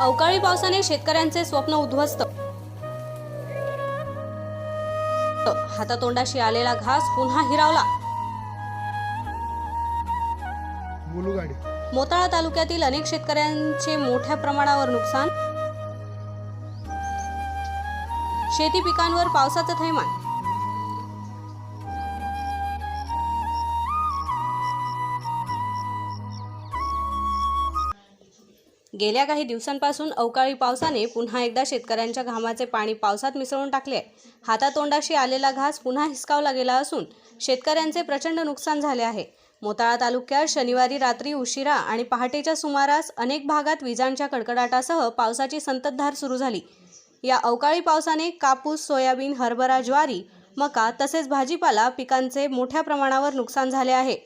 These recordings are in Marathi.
अवकाळी पावसाने शेतकऱ्यांचे स्वप्न उद्ध्वस्त. हातातोंडाशी आलेला घास पुन्हा हिरावला. मोताळा तालुक्यातील अनेक शेतकऱ्यांचे मोठ्या प्रमाणावर नुकसान. शेती पिकांवर पावसाचं थैमान. गेल्या काही दिवसांपासून अवकाळी पावसाने पुन्हा एकदा शेतकऱ्यांच्या घामाचे पाणी पावसात मिसळून टाकले. हातातोंडाशी आलेला घास पुन्हा हिसकावला गेला असून शेतकऱ्यांचे प्रचंड नुकसान झाले आहे. मोताळा तालुक्यात शनिवारी रात्री उशिरा आणि पहाटेच्या सुमारास अनेक भागात विजांच्या कडकडाटासह पावसाची संततधार सुरू झाली. या अवकाळी पावसाने कापूस सोयाबीन हरभरा ज्वारी मका तसेच भाजीपाला पिकांचे मोठ्या प्रमाणावर नुकसान झाले आहे.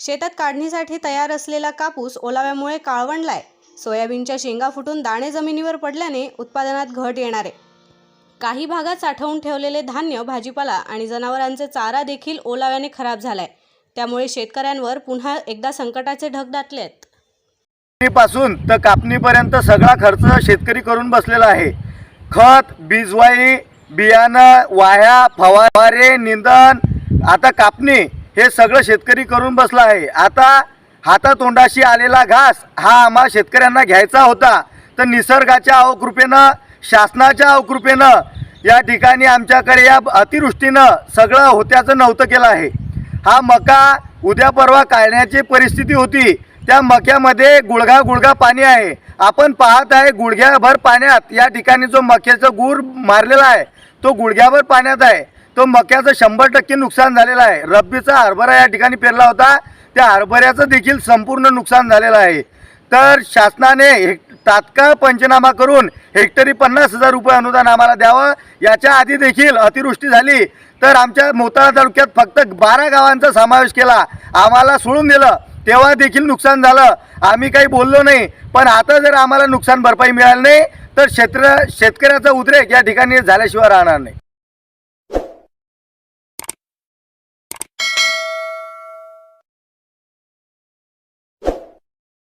शेतात काढणीसाठी तयार असलेला कापूस ओलाव्यामुळे काळवंडलाय. सोयाबीनच्या शेंगा फुटून दाणे जमिनीवर पडल्याने उत्पादनात घट येणार आहे. काही भागात साठवून ठेवलेले धान्य भाजीपाला आणि जनावरांचे चारा देखील ओलाव्याने खराब झालाय. त्यामुळे शेतकऱ्यांवर पुन्हा एकदा संकटाचे ढग दाटलेत. पासून तर कापणीपर्यंत सगळा खर्च शेतकरी करून बसलेला आहे. खत बीजवाई बियाणं वाह्या फवारे निंदन आता कापणी हे सगळं शेतकरी करून बसला आहे. आता हातातोंडाशी आलेला घास हा आम्हा शेतकऱ्यांना घ्यायचा होता. तर निसर्गाच्या अवकृपेनं शासनाच्या अवकृपेनं या ठिकाणी आमच्याकडे या अतिवृष्टीनं सगळं होत्याचं नव्हतं केलं आहे. हा मका उद्या परवा काढण्याची परिस्थिती होती. त्या मक्यामध्ये गुळघा गुळघा पाणी आहे. आपण पाहत आहे गुडघ्याभर पाण्यात या ठिकाणी जो मक्याचं गूर मारलेला आहे तो गुडघ्याभर पाण्यात आहे. तो मक्याचं शंभर टक्के नुकसान झालेलं आहे. रब्बीचा हरभरा या ठिकाणी पेरला होता. त्या हरभऱ्याचं देखील संपूर्ण नुकसान झालेलं आहे. तर शासनाने हे तात्काळ पंचनामा करून हेक्टरी पन्नास हजार रुपये अनुदान आम्हाला द्यावं. याच्या आधी देखील अतिवृष्टी झाली. तर आमच्या मोताळा तालुक्यात फक्त बारा गावांचा समावेश केला. आम्हाला सोडून दिलं. तेव्हा देखील नुकसान झालं. आम्ही काही बोललो नाही. पण आता जर आम्हाला नुकसान भरपाई मिळाली नाही तर क्षेत्र शेतकऱ्याचा उद्रेक या ठिकाणी झाल्याशिवाय राहणार नाही.